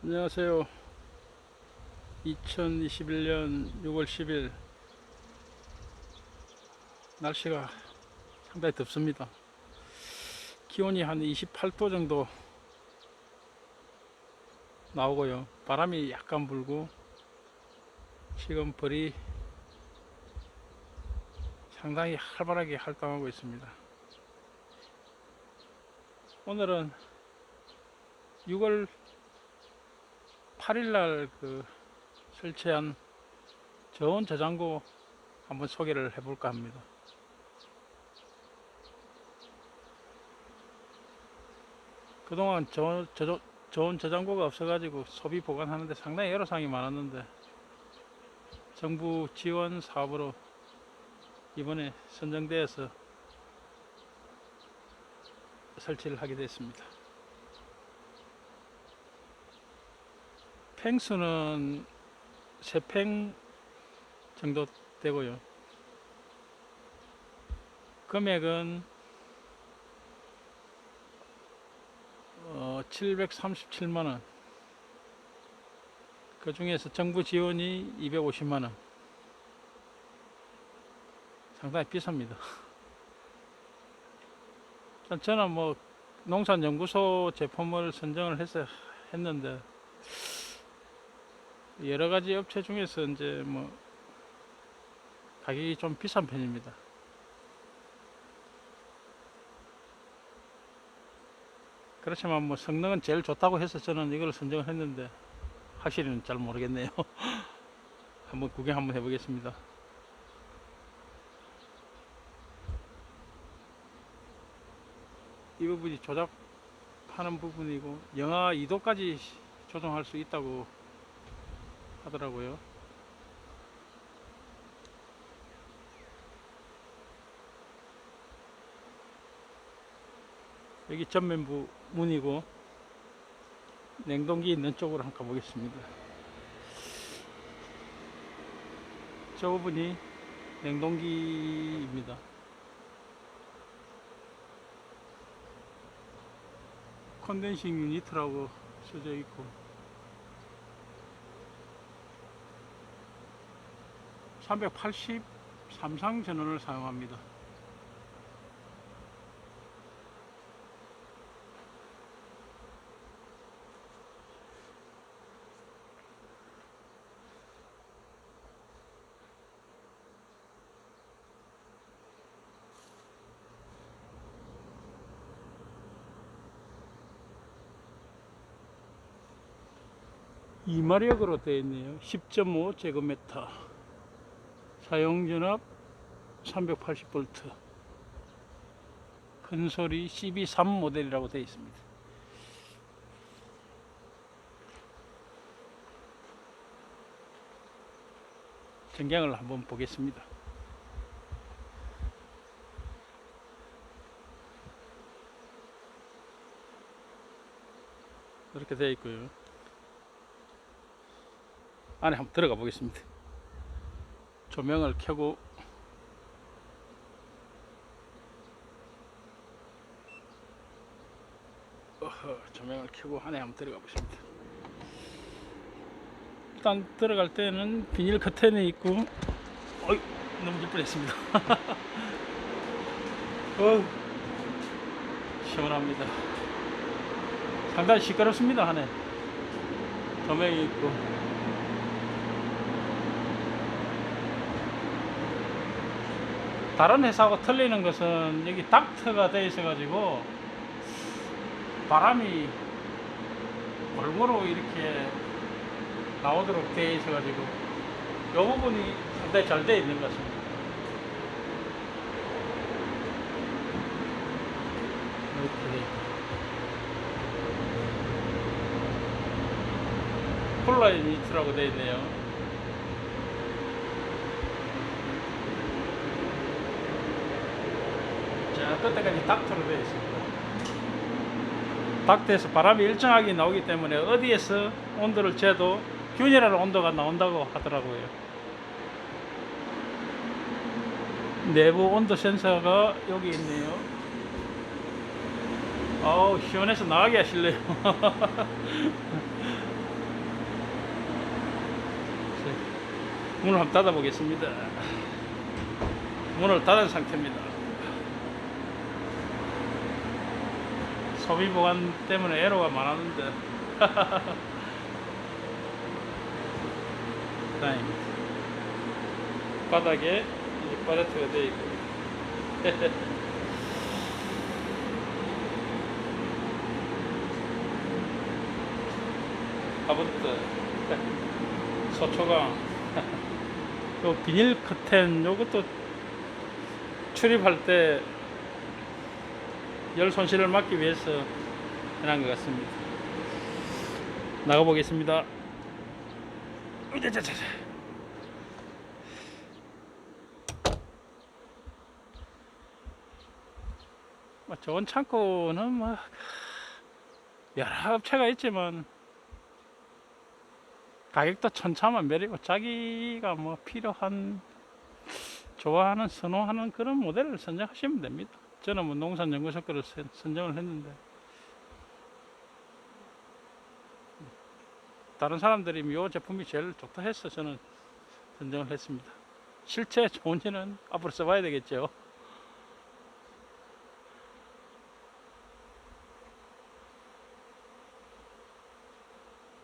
안녕하세요. 2021년 6월 10일 날씨가 상당히 덥습니다. 기온이 한 28도 정도 나오고요. 바람이 약간 불고 지금 벌이 상당히 활발하게 활동하고 있습니다. 오늘은 6월 8일날 그 설치한 저온 저장고 한번 소개를 해볼까 합니다. 그동안 저, 저, 저온 저장고가 없어가지고 소비 보관하는데 상당히 애로사항이 많았는데 정부 지원 사업으로 이번에 선정되어서 설치를 하게 됐습니다. 팽수는 3팽 정도 되고요. 금액은 어, 737만원. 그 중에서 정부 지원이 250만원. 상당히 비쌉니다. 저는 뭐 농산연구소 제품을 선정을 해서 했는데 여러 가지 업체 중에서 이제 뭐 가격이 좀 비싼 편입니다. 그렇지만 뭐 성능은 제일 좋다고 해서 저는 이걸 선정을 했는데 확실히는 잘 모르겠네요. 한번 구경 한번 해보겠습니다. 이 부분이 조작하는 부분이고 영하 2도까지 조정할 수 있다고 하더라고요. 여기 전면부 문이고 냉동기 있는 쪽으로 한번 가보겠습니다. 저 부분이 냉동기입니다. 컨덴싱 유니트라고 써져 있고 380 삼상 전원을 사용합니다. 이마력으로 되어 있네요. 10.5 제곱미터. 사용전압 380V. 큰소리 CB3 모델이라고 되어 있습니다. 전경을 한번 보겠습니다. 이렇게 되어 있고요. 안에 한번 들어가 보겠습니다. 조명을 켜고 어허, 조명을 켜고 안에 한번 들어가 보십니다. 일단 들어갈 때는 비닐 커튼이 있고 어이 넘길 뻔했습니다. 어 시원합니다. 상당히 시끄럽습니다 안에 조명이 있고 다른 회사하고 틀리는 것은 여기 닥트가 되어 있어 가지고 바람이 골고루 이렇게 나오도록 되어 있어 가지고 이 부분이 상당히 잘 되어 있는 것 같습니다. 이렇게. 콜라 유니트라고 되어 있네요. 그때까지 닥터로 되어 있습니다. 닥터에서 바람이 일정하게 나오기 때문에 어디에서 온도를 재도 균일한 온도가 나온다고 하더라고요. 내부 온도 센서가 여기 있네요. 아우 시원해서 나가게 하실래요? 문을 한번 닫아 보겠습니다. 문을 닫은 상태입니다. 소비 보관 때문에 애로가 많았는데 다행입니다. 바닥에 이제 팔레트가 되어 있고 카본트 소초강 요 비닐 커튼 요것도 출입할 때 열 손실을 막기 위해서 해놓은 것 같습니다. 나가 보겠습니다. 으자자자. 뭐 좋은 창고는 뭐 여러 업체가 있지만 가격도 천차만별이고 자기가 뭐 필요한 좋아하는 선호하는 그런 모델을 선정하시면 됩니다. 저는 뭐 농산 연구소 거를 선- 선정을 했는데 다른 사람들이 이 제품이 제일 좋다 해서 저는 선정을 했습니다. 실제 좋은지는 앞으로 써봐야 되겠죠.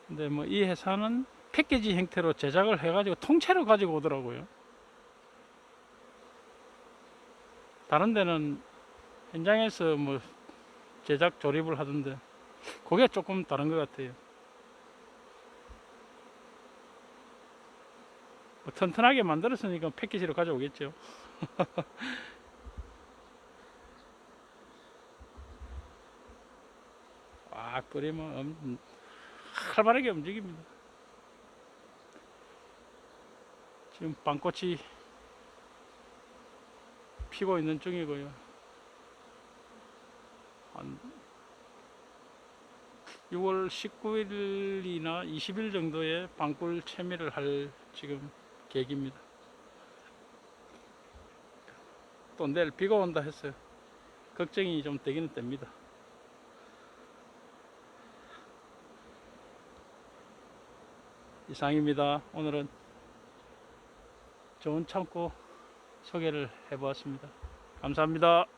근데 뭐 이 회사는 패키지 형태로 제작을 해가지고 통째로 가지고 오더라고요. 다른 데는 현장에서 뭐 제작 조립을 하던데 그게 조금 다른 것 같아요. 뭐 튼튼하게 만들었으니까 패키지로 가져오겠죠. 와 끓이면 엄- 활발하게 움직입니다. 지금 빵꽃이 피고 있는 중이고요. 한 6월 19일이나 20일 정도에 빵꿀 채미를 할 지금 계획입니다. 또 내일 비가 온다 했어요. 걱정이 좀 되기는 됩니다. 이상입니다. 오늘은 좋은 창고 소개를 해보았습니다. 감사합니다.